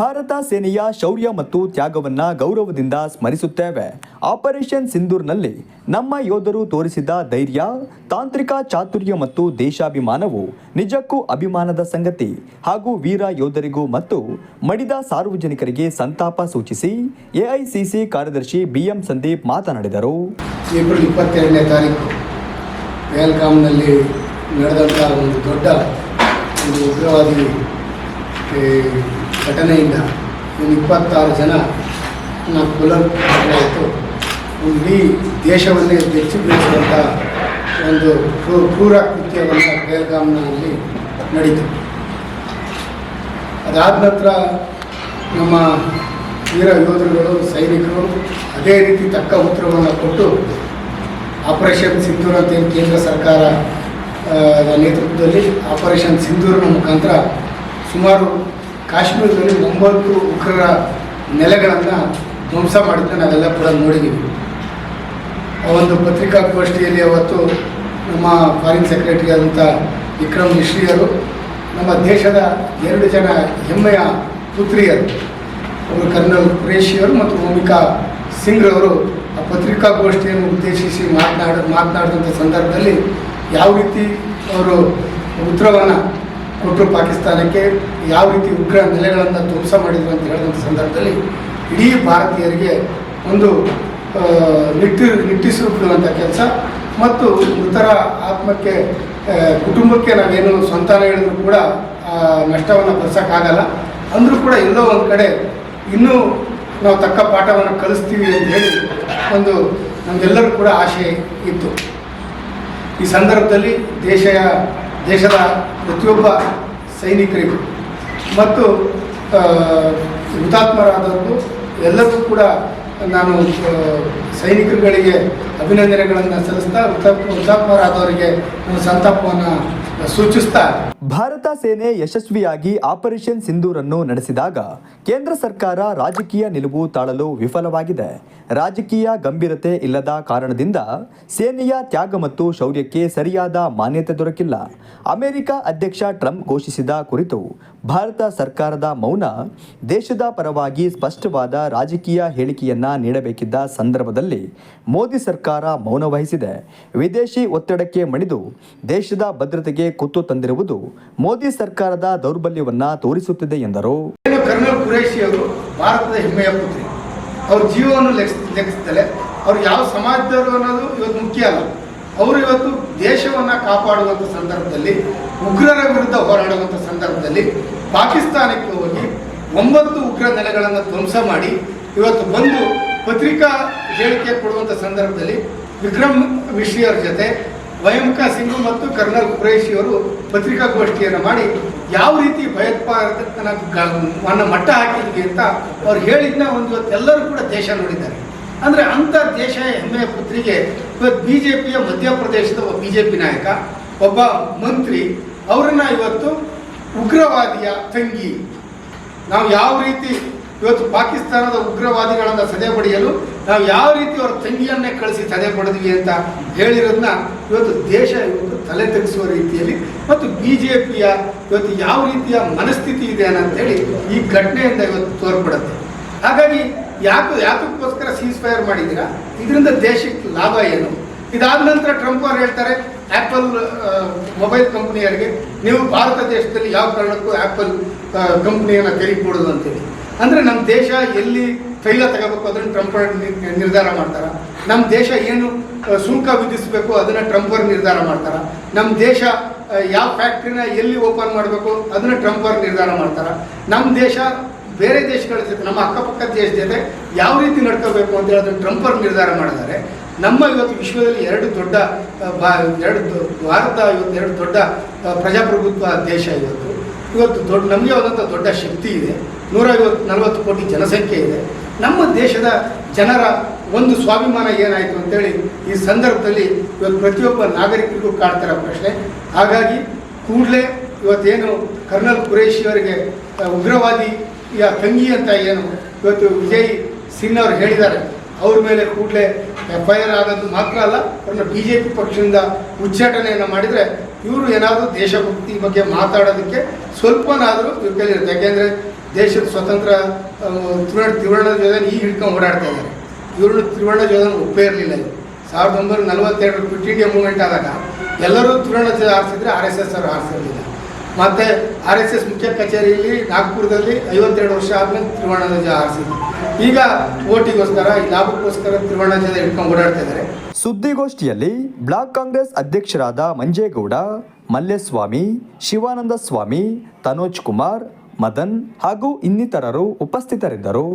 ಭಾರತ ಸೇನೆಯ ಶೌರ್ಯ ಮತ್ತು ತ್ಯಾಗವನ್ನ ಗೌರವದಿಂದ ಸ್ಮರಿಸುತ್ತೇವೆ. ಆಪರೇಷನ್ ಸಿಂಧೂರ್ನಲ್ಲಿ ನಮ್ಮ ಯೋಧರು ತೋರಿಸಿದ ಧೈರ್ಯ, ತಾಂತ್ರಿಕ ಚಾತುರ್ಯ ಮತ್ತು ದೇಶಾಭಿಮಾನವು ನಿಜಕ್ಕೂ ಅಭಿಮಾನದ ಸಂಗತಿ. ಹಾಗೂ ವೀರ ಯೋಧರಿಗೂ ಮತ್ತು ಮಡಿದ ಸಾರ್ವಜನಿಕರಿಗೆ ಸಂತಾಪ ಸೂಚಿಸಿ ಎಐಸಿಸಿ ಕಾರ್ಯದರ್ಶಿ ಬಿಎಂ ಸಂದೀಪ್ ಮಾತನಾಡಿದರು. ಏಪ್ರಿಲ್ ಇಪ್ಪತ್ತೆರಡನೇ ತಾರೀಕು ಪಹಲ್ಗಾಮ್ನಲ್ಲಿ ನಡೆದಂಥ ಒಂದು ದೊಡ್ಡ ಘಟನೆಯಿಂದ ಒಂದು ಇಪ್ಪತ್ತಾರು ಜನ ನ ಕೊಲ್ಲಲಾಯಿತು ಒಂದು ಇಡೀ ದೇಶವನ್ನೇ ಬೆಚ್ಚಿ ಬೀಳಿಸುವಂಥ ಒಂದು ಕ್ರೂ- ಕ್ರೂರ ಕೃತ್ಯವನ್ನು ಪಹಲ್ಗಾಮ್ನಲ್ಲಿ ನಡೀತು. ಅದಾದ ನಂತರ ನಮ್ಮ ವೀರ ಯೋಧರುಗಳು, ಸೈನಿಕರು ಅದೇ ರೀತಿ ತಕ್ಕ ಉತ್ತರವನ್ನು ಕೊಟ್ಟು ಆಪರೇಷನ್ ಸಿಂಧೂರ್ ಅಂತ ಕೇಂದ್ರ ಸರ್ಕಾರ ನೇತೃತ್ವದಲ್ಲಿ ಆಪರೇಷನ್ ಸಿಂಧೂರಿನ ಮುಖಾಂತರ ಸುಮಾರು ಕಾಶ್ಮೀರದಲ್ಲಿ ಒಂಬತ್ತು ಉಗ್ರರ ನೆಲೆಗಳನ್ನು ಧ್ವಂಸ ಮಾಡಿದ್ದನ್ನು ನಾವೆಲ್ಲ ಕೂಡ ನೋಡಿದ್ದೀವಿ. ಆ ಒಂದು ಪತ್ರಿಕಾಗೋಷ್ಠಿಯಲ್ಲಿ ಅವತ್ತು ನಮ್ಮ ಫಾರಿನ್ ಸೆಕ್ರೆಟರಿ ಆದಂಥ ವಿಕ್ರಮ್ ಮಿಶ್ರಿಯರು ನಮ್ಮ ದೇಶದ ಎರಡು ಜನ ಹೆಮ್ಮೆಯ ಪುತ್ರಿಯರು, ಅವರು ಕರ್ನಲ್ ಕುರೇಶಿಯವರು ಮತ್ತು ಭೂಮಿಕಾ ಸಿಂಗ್ರವರು ಆ ಪತ್ರಿಕಾಗೋಷ್ಠಿಯನ್ನು ಉದ್ದೇಶಿಸಿ ಮಾತನಾಡ ಮಾತನಾಡಿದಂಥ ಸಂದರ್ಭದಲ್ಲಿ ಯಾವ ರೀತಿ ಅವರು ಉತ್ತರವನ್ನು ಕೊಟ್ಟರು ಪಾಕಿಸ್ತಾನಕ್ಕೆ ಯಾವ ರೀತಿ ಉಗ್ರ ನೆಲೆಗಳನ್ನು ಧ್ವಂಸ ಮಾಡಿದ್ರು ಅಂತ ಹೇಳಿದಂಥ ಸಂದರ್ಭದಲ್ಲಿ ಇಡೀ ಭಾರತೀಯರಿಗೆ ಒಂದು ನಿಟ್ಟಿ ನಿಟ್ಟಿಸಿರುವಂಥ ಕೆಲಸ ಮತ್ತು ಮೃತರ ಆತ್ಮಕ್ಕೆ ಕುಟುಂಬಕ್ಕೆ ನಾವೇನು ಸಂತಾನ ಹೇಳಿದ್ರು ಕೂಡ ನಷ್ಟವನ್ನು ಭರಿಸೋಕ್ಕಾಗಲ್ಲ. ಅಂದರೂ ಕೂಡ ಎಲ್ಲೋ ಒಂದು ಕಡೆ ಇನ್ನೂ ನಾವು ತಕ್ಕ ಪಾಠವನ್ನು ಕಲಿಸ್ತೀವಿ ಅಂತ ಹೇಳಿ ಒಂದು ನಮಗೆಲ್ಲರೂ ಕೂಡ ಆಶೆ ಇತ್ತು. ಈ ಸಂದರ್ಭದಲ್ಲಿ ದೇಶ ದೇಶದ ಪ್ರತಿಯೊಬ್ಬ ಸೈನಿಕರಿಗೂ ಮತ್ತು ಹುತಾತ್ಮರಾದವರು ಎಲ್ಲರಿಗೂ ಕೂಡ ನಾನು ಸೈನಿಕರುಗಳಿಗೆ ಅಭಿನಂದನೆಗಳನ್ನು ಸಲ್ಲಿಸ್ತಾ ಹುತಾತ್ಮ, ಹುತಾತ್ಮರಾದವರಿಗೆ ನಾನು ಸಂತಾಪವನ್ನು ಸೂಚಿಸ್ತಾ ಭಾರತ ಸೇನೆ ಯಶಸ್ವಿಯಾಗಿ ಆಪರೇಷನ್ ಸಿಂಧೂರನ್ನು ನಡೆಸಿದಾಗ ಕೇಂದ್ರ ಸರ್ಕಾರ ರಾಜಕೀಯ ನಿಲುವು ತಾಳಲು ವಿಫಲವಾಗಿದೆ. ರಾಜಕೀಯ ಗಂಭೀರತೆ ಇಲ್ಲದ ಕಾರಣದಿಂದ ಸೇನೆಯ ತ್ಯಾಗ ಮತ್ತು ಶೌರ್ಯಕ್ಕೆ ಸರಿಯಾದ ಮಾನ್ಯತೆ ದೊರಕಿಲ್ಲ. ಅಮೆರಿಕ ಅಧ್ಯಕ್ಷ ಟ್ರಂಪ್ ಘೋಷಿಸಿದ ಕುರಿತು ಭಾರತ ಸರ್ಕಾರದ ಮೌನ ದೇಶದ ಪರವಾಗಿ ಸ್ಪಷ್ಟವಾದ ರಾಜಕೀಯ ಹೇಳಿಕೆಯನ್ನ ನೀಡಬೇಕಿದ್ದ ಸಂದರ್ಭದಲ್ಲಿ ಮೋದಿ ಸರ್ಕಾರ ಮೌನ ವಹಿಸಿದೆ. ವಿದೇಶಿ ಒತ್ತಡಕ್ಕೆ ಮಣಿದು ದೇಶದ ಭದ್ರತೆಗೆ ಕುತ್ತು ತಂದಿರುವುದು ಮೋದಿ ಸರ್ಕಾರದ ದೌರ್ಬಲ್ಯವನ್ನ ತೋರಿಸುತ್ತಿದೆ ಎಂದರು. ಕರ್ನಲ್ ಕುರೇಶಿ ಅವರು ಭಾರತದ ಹೆಮ್ಮೆಯ ಪುತ್ರಿ. ಅವ್ರ ಜೀವವನ್ನು ಲೆಕ್ಕಿಸುತ್ತಲೇ ಅವ್ರು ಯಾವ ಸಮಾಜದವರು ಅನ್ನೋದು ಇವತ್ತು ಮುಖ್ಯ ಅಲ್ಲ. ಅವರು ಇವತ್ತು ದೇಶವನ್ನ ಕಾಪಾಡುವಂಥ ಸಂದರ್ಭದಲ್ಲಿ, ಉಗ್ರರ ವಿರುದ್ಧ ಹೋರಾಡುವಂಥ ಸಂದರ್ಭದಲ್ಲಿ ಪಾಕಿಸ್ತಾನಕ್ಕೆ ಹೋಗಿ ಒಂಬತ್ತು ಉಗ್ರ ನೆಲೆಗಳನ್ನು ಧ್ವಂಸ ಮಾಡಿ ಇವತ್ತು ಬಂದು ಪತ್ರಿಕಾ ಹೇಳಿಕೆ ಕೊಡುವಂಥ ಸಂದರ್ಭದಲ್ಲಿ ವಿಕ್ರಮ್ ಮಿಶ್ರಿ ಜೊತೆ ವಯಂಕಾ ಸಿಂಗ್ ಮತ್ತು ಕರ್ನಲ್ ಕುರೇಶಿ ಅವರು ಪತ್ರಿಕಾಗೋಷ್ಠಿಯನ್ನು ಮಾಡಿ ಯಾವ ರೀತಿ ಭಯೋತ್ಪಾದಕನ ಮಟ್ಟ ಹಾಕಿದ್ವಿ ಅಂತ ಅವ್ರು ಹೇಳಿದ್ನ ಒಂದು ಎಲ್ಲರೂ ಕೂಡ ದೇಶ ನೋಡಿದ್ದಾರೆ. ಅಂದರೆ ಅಂಥ ದೇಶ ಹೆಮ್ಮೆಯ ಪುತ್ರಿಗೆ ಇವತ್ತು ಬಿ ಜೆ ಪಿಯ ಮಧ್ಯಪ್ರದೇಶದ ಒಬ್ಬ ಬಿ ಜೆ ಪಿ ನಾಯಕ, ಒಬ್ಬ ಮಂತ್ರಿ, ಅವರನ್ನು ಇವತ್ತು ಉಗ್ರವಾದಿಯ ತಂಗಿ. ನಾವು ಯಾವ ರೀತಿ ಇವತ್ತು ಪಾಕಿಸ್ತಾನದ ಉಗ್ರವಾದಿಗಳನ್ನು ಸದೆ ಪಡೆಯಲು ನಾವು ಯಾವ ರೀತಿ ಅವ್ರ ತಂಗಿಯನ್ನೇ ಕಳಿಸಿ ಸದೆ ಪಡೆದ್ವಿ ಅಂತ ಹೇಳಿರೋದನ್ನ ಇವತ್ತು ದೇಶ ಇವತ್ತು ತಲೆ ತೆಗೆಸುವ ರೀತಿಯಲ್ಲಿ ಮತ್ತು ಬಿ ಜೆ ಪಿಯ ಇವತ್ತು ಯಾವ ರೀತಿಯ ಮನಸ್ಥಿತಿ ಇದೆ ಅಂತೇಳಿ ಈ ಘಟನೆಯಿಂದ ಇವತ್ತು ತೋರ್ಪಡುತ್ತೆ. ಹಾಗಾಗಿ ಯಾಕೆ ಯಾತಕ್ಕೋಸ್ಕರ ಸೀಸ್ ಫೈರ್ ಮಾಡಿದ್ದೀರಾ? ಇದರಿಂದ ದೇಶಕ್ಕೆ ಲಾಭ ಏನು? ಇದಾದ ನಂತರ ಟ್ರಂಪ್ ಅವರು ಹೇಳ್ತಾರೆ ಆ್ಯಪಲ್ ಮೊಬೈಲ್ ಕಂಪ್ನಿಯವರಿಗೆ ನೀವು ಭಾರತ ದೇಶದಲ್ಲಿ ಯಾವ ಕಾರಣಕ್ಕೂ ಆ್ಯಪಲ್ ಕಂಪ್ನಿಯನ್ನು ತೆರೆಕೊಡೋದು ಅಂತೇಳಿ. ಅಂದರೆ ನಮ್ಮ ದೇಶ ಎಲ್ಲಿ ತೈಲ ತಗೋಬೇಕು ಅದನ್ನು ಟ್ರಂಪ್ ನಿರ್ಧಾರ ಮಾಡ್ತಾರೆ. ನಮ್ಮ ದೇಶ ಏನು ಸುಂಕ ವಿಧಿಸಬೇಕು ಅದನ್ನು ಟ್ರಂಪರ್ ನಿರ್ಧಾರ ಮಾಡ್ತಾರೆ. ನಮ್ಮ ದೇಶ ಯಾವ ಫ್ಯಾಕ್ಟ್ರಿನ ಎಲ್ಲಿ ಓಪನ್ ಮಾಡಬೇಕು ಅದನ್ನು ಟ್ರಂಪರ್ ನಿರ್ಧಾರ ಮಾಡ್ತಾರೆ. ನಮ್ಮ ದೇಶ ಬೇರೆ ದೇಶಗಳ ಜೊತೆ, ನಮ್ಮ ಅಕ್ಕಪಕ್ಕ ದೇಶ ಜೊತೆ ಯಾವ ರೀತಿ ನಡ್ಕೋಬೇಕು ಅಂತ ಹೇಳೋದನ್ನು ಟ್ರಂಪ್ ಅವ್ರು ನಿರ್ಧಾರ ಮಾಡಿದ್ದಾರೆ. ನಮ್ಮ ಇವತ್ತು ವಿಶ್ವದಲ್ಲಿ ಎರಡು ದೊಡ್ಡ ಎರಡು ಭಾರತ ಇವತ್ತು ಎರಡು ದೊಡ್ಡ ಪ್ರಜಾಪ್ರಭುತ್ವ ದೇಶ ಇವತ್ತು. ಇವತ್ತು ದೊಡ್ಡ, ನಮಗೆ ಆದಂಥ ದೊಡ್ಡ ಶಕ್ತಿ ಇದೆ. ನೂರ ಐವತ್ತು ನಲವತ್ತು ಕೋಟಿ ಜನಸಂಖ್ಯೆ ಇದೆ. ನಮ್ಮ ದೇಶದ ಜನರ ಒಂದು ಸ್ವಾಭಿಮಾನ ಏನಾಯಿತು ಅಂತೇಳಿ ಈ ಸಂದರ್ಭದಲ್ಲಿ ಇವತ್ತು ಪ್ರತಿಯೊಬ್ಬ ನಾಗರಿಕರಿಗೂ ಕಾಡ್ತಿರೋ ಪ್ರಶ್ನೆ. ಹಾಗಾಗಿ ಕೂಡಲೇ ಇವತ್ತೇನು ಕರ್ನಲ್ ಕುರೇಶಿ ಅವರಿಗೆ ಉಗ್ರವಾದಿ ಉಗ್ರವಾದಿಯ ತಂಗಿ ಅಂತ ಏನು ಇವತ್ತು ವಿಜಯ್ ಸಿನ್ ಅವರು ಹೇಳಿದ್ದಾರೆ. ಅವ್ರ ಮೇಲೆ ಕೂಡಲೇ ಎಫ್ ಐ ಆರ್ ಆಗೋದು ಮಾತ್ರ ಅಲ್ಲ, ಅವ್ರನ್ನ ಬಿ ಜೆ ಪಿ ಪಕ್ಷದಿಂದ ಉಚ್ಚಾಟನೆಯನ್ನು ಮಾಡಿದರೆ ಇವರು ಏನಾದರೂ ದೇಶಭಕ್ತಿ ಬಗ್ಗೆ ಮಾತಾಡೋದಕ್ಕೆ ಸ್ವಲ್ಪನಾದರೂ ಇವ್ರ ಯಾಕೆಂದರೆ ದೇಶದ ಸ್ವತಂತ್ರ ತ್ರಿವರ್ಣ ತ್ರಿವರ್ಣ ಜೋಧನ ಈ ಹಿಡ್ಕೊಂಡು ಓಡಾಡ್ತಾ ಇದ್ದಾರೆ. ಇವರು ತ್ರಿವರ್ಣ ಜೋಧನ ಒಪ್ಪೇ ಇರಲಿಲ್ಲ ಇದು ಸಾವಿರದ ಒಂಬೈನೂರ ನಲವತ್ತೆರಡು ಕ್ವಿಟ್ ಇಂಡಿಯಾ ಮೂವ್ಮೆಂಟ್ ಆದಾಗ ಎಲ್ಲರೂ ತ್ರಿವರ್ಣ ಆರಿಸಿದರೆ ಆರ್ ಎಸ್ ಎಸ್ ಅವರು ಹಾರಿಸಿರಲಿಲ್ಲ ಮತ್ತು ಆರ್ ಎಸ್ ಎಸ್ ಮುಖ್ಯ ಕಚೇರಿಯಲ್ಲಿ ನಾಗ್ಪುರದಲ್ಲಿ ಐವತ್ತೆರಡು ವರ್ಷ ಆದ್ಮೇಲೆ ತ್ರಿವರ್ಣ ಧ್ವಜ ಹಾರಿಸಿದ್ರು. ಈಗ ಓಟಿಗೋಸ್ಕರ ಲಾಭಕ್ಕೋಸ್ಕರ ತ್ರಿವರ್ಣ ಧ್ವಜ ಹಿಡ್ಕೊಂಡು ಓಡಾಡ್ತಾ ಇದ್ದಾರೆ. ಸುದ್ದಿಗೋಷ್ಠಿಯಲ್ಲಿ ಬ್ಲಾಕ್ ಕಾಂಗ್ರೆಸ್ ಅಧ್ಯಕ್ಷರಾದ ಮಂಜೇಗೌಡ, ಮಲ್ಲೇಸ್ವಾಮಿ, ಶಿವಾನಂದ ಸ್ವಾಮಿ, ತನೋಜ್ ಕುಮಾರ್, ಮದನ್ ಹಾಗೂ ಇನ್ನಿತರರು ಉಪಸ್ಥಿತರಿದ್ದರು.